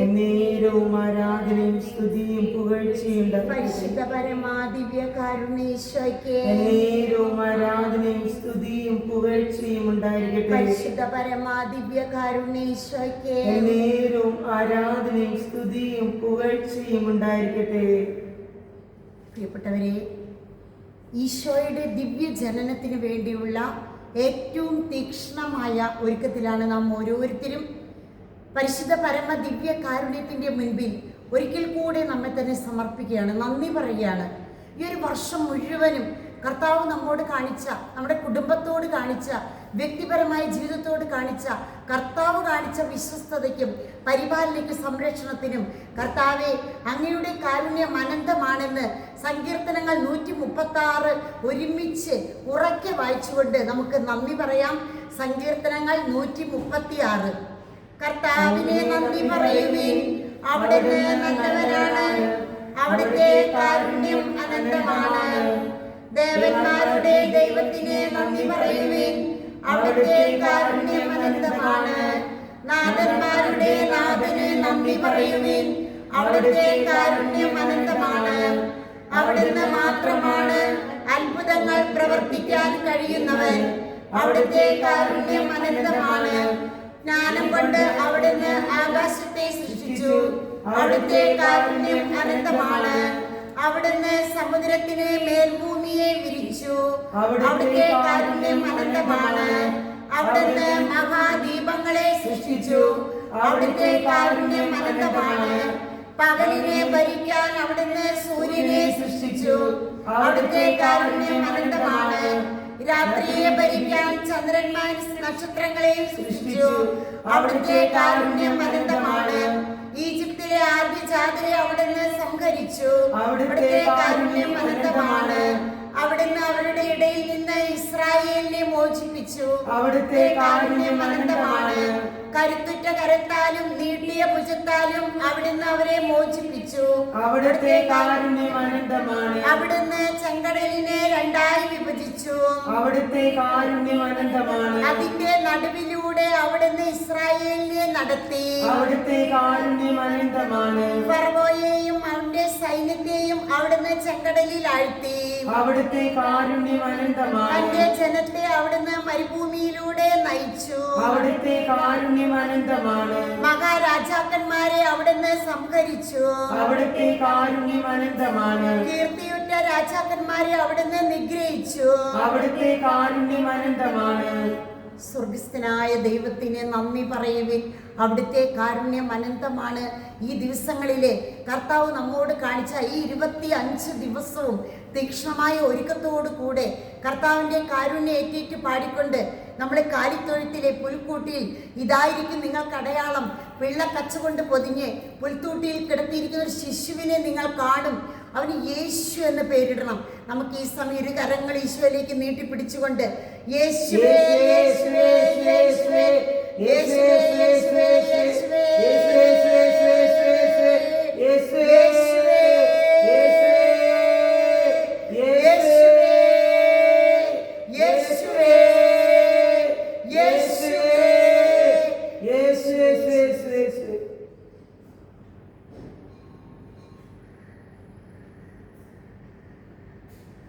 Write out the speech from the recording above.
എന്നേരവും ആരാധനയും സ്തുതിയും പരിശുദ്ധ എന്നേരവും ആരാധനയും സ്തുതിയും പുകഴ്ചയും ഉണ്ടായിരിക്കട്ടെ. പരിശുദ്ധ പരമാ ദിവ്യകാരുണ്യേശ്വരയ്ക്ക് എന്നേരവും ആരാധനയും സ്തുതിയും പുകഴ്ചയും ഉണ്ടായിരിക്കട്ടെ. പ്രിയപ്പെട്ടവരെ ഈശോയുടെ ദിവ്യ ജനനത്തിന് വേണ്ടിയുള്ള ഏറ്റവും തീക്ഷ്ണമായ ഒരുക്കത്തിലാണ് നാം ഓരോരുത്തരും. പരിശുദ്ധ പരമ ദിവ്യ കാരുണ്യത്തിന്റെ മുൻപിൽ ഒരിക്കൽ കൂടെ നമ്മെ തന്നെ സമർപ്പിക്കുകയാണ്. നന്ദി പറയുകയാണ്. ഈ ഒരു വർഷം മുഴുവനും കർത്താവ് നമ്മോട് കാണിച്ച നമ്മുടെ കുടുംബത്തോട് കാണിച്ച വ്യക്തിപരമായ ജീവിതത്തോട് കാണിച്ച കർത്താവ് കാണിച്ച വിശ്വസ്തതയ്ക്കും പരിപാലനയ്ക്കും സംരക്ഷണത്തിനും കർത്താവെ അങ്ങയുടെ കാരുണ്യം അനന്തമാണെന്ന് സങ്കീർത്തനങ്ങൾ നൂറ്റി മുപ്പത്തി ആറ് ഒരുമിച്ച് ഉറക്കെ വായിച്ചുകൊണ്ട് നമുക്ക് നന്ദി പറയാം. സങ്കീർത്തനങ്ങൾ നൂറ്റി മുപ്പത്തി ആറ് കർത്താവിനെ നന്ദി പറയുവിൻ. അവിടുന്ന് നല്ലവരാണ്. അവിടുത്തെ കാരുണ്യം അനന്തമാണ്. ദേവന്മാരുടെ ദൈവത്തിനെ നന്ദി പറയുവിൻ. അവിടുത്തെ കാരുണ്യം അനന്തമാണ്. നാഥന്മാരുടെ നാഥന് നന്ദി പറയുവിൻ. അവിടുത്തെ കാരുണ്യം അവിടുന്ന് മാത്രമാണ് അത്ഭുതങ്ങൾ പ്രവർത്തിക്കാൻ കഴിയുന്നവൻ. അവിടുത്തെ കാരുണ്യം അനന്തമാണ്. ജ്ഞാനം കൊണ്ട് അവിടുന്ന് ആകാശത്തെ സൃഷ്ടിച്ചു. അവിടുത്തെ കാരുണ്യം അനന്തമാണ്. അവിടുന്ന് സമുദ്രത്തിന് മേൽഭൂമിയെ വിരിച്ചു. അവിടുത്തെ കാരുണ്യം അനന്തമാണ്. അവിടുന്ന് മഹാദീപങ്ങളെ സൃഷ്ടിച്ചു. അവിടുത്തെ കാരുണ്യം അനന്തമാണ്. പകലിനെ ഭരിക്കാൻ അവിടുന്ന് സൂര്യനെ സൃഷ്ടിച്ചു. അവിടുത്തെ കാരുണ്യം അനന്തമാണ്. രാത്രിയെ ഭരിക്കാൻ ചന്ദ്രന്മാർ നക്ഷത്രങ്ങളെയും സൃഷ്ടിച്ചു. അവിടുത്തെ കാരുണ്യം അനന്തമാണ്. ഈജിപ്തിലെ ആദ്യ ജാതിരെ അവിടുന്ന് സംഹരിച്ചു. അവിടുത്തെ കാരുണ്യം അനന്തമാണ്. അവിടുന്ന് അവരുടെ ഇടയിൽ നിന്ന് ഇസ്രായേലിനെ മോചിപ്പിച്ചു. അവിടുത്തെ കാരുണ്യം അനന്തമാണ്. കരുത്തുറ്റ കരത്താലും നീട്ടിയ ഭുജത്താലും അവിടുന്ന് അവരെ മോചിപ്പിച്ചു. അവിടുത്തെ അവിടുന്ന് ചെങ്കടലിനെ രണ്ടായി വിഭജിച്ചു. അവിടുത്തെ അതിന്റെ നടുവിലൂടെ അവിടുന്ന് ഇസ്രായേലിനെ നടത്തി. അവിടുത്തെ കാരുണ്യം അനന്തമാണ്. ഫറവോയെയും അവന്റെ സൈന്യത്തെയും അവിടുന്ന് ചെങ്കടലിൽ ആഴ്ത്തി അവിടുത്തെ കാരുണ്യം അനന്തമാണ് തന്റെ ജനത്തെ അവിടുന്ന് മരുഭൂമിയിലൂടെ നയിച്ചു. അവിടുത്തെ കാരുണ്യം അനന്തമാണ്. മഹാരാജാക്കന്മാരെ അവിടുന്ന് സംഹരിച്ചു. അവിടുത്തെ കാരുണ്യം അനന്തമാണ്. കീർത്തിയുറ്റ രാജാക്കന്മാരെ അവിടുന്ന് നിഗ്രഹിച്ചു. അവിടുത്തെ കാരുണ്യം അനന്തമാണ്. സ്വർഗസ്ഥനായ ദൈവത്തിന് നന്ദി പറയുവിൻ. അവിടുത്തെ കാരുണ്യം അനന്തമാണ്. ഈ ദിവസങ്ങളിലെ കർത്താവ് നമ്മോട് കാണിച്ച ഈ ഇരുപത്തി അഞ്ച് ദിവസവും തീക്ഷ്ണമായ ഒരുക്കത്തോടു കൂടെ കർത്താവിന്റെ കാരുണ്യം ഏറ്റേറ്റ് പാടിക്കൊണ്ട് നമ്മളെ കാലിത്തൊഴുത്തിലെ പുൽക്കൂട്ടിൽ ഇതായിരിക്കും നിങ്ങൾക്ക് അടയാളം. വെള്ളക്കച്ചുകൊണ്ട് പൊതിഞ്ഞ് പുൽത്തൂട്ടിയിൽ കിടത്തിയിരിക്കുന്ന ഒരു ശിശുവിനെ നിങ്ങൾ കാണും. അവന് യേശു എന്ന് പേരിടണം. നമുക്ക് ഈ സമയം ഇരു കരങ്ങൾ ഈശോയിലേക്ക് നീട്ടിപ്പിടിച്ചുകൊണ്ട് യേശുവേ യേശുവേ യേശുവേ യേശുവേ യേശുവേ യേശുവേ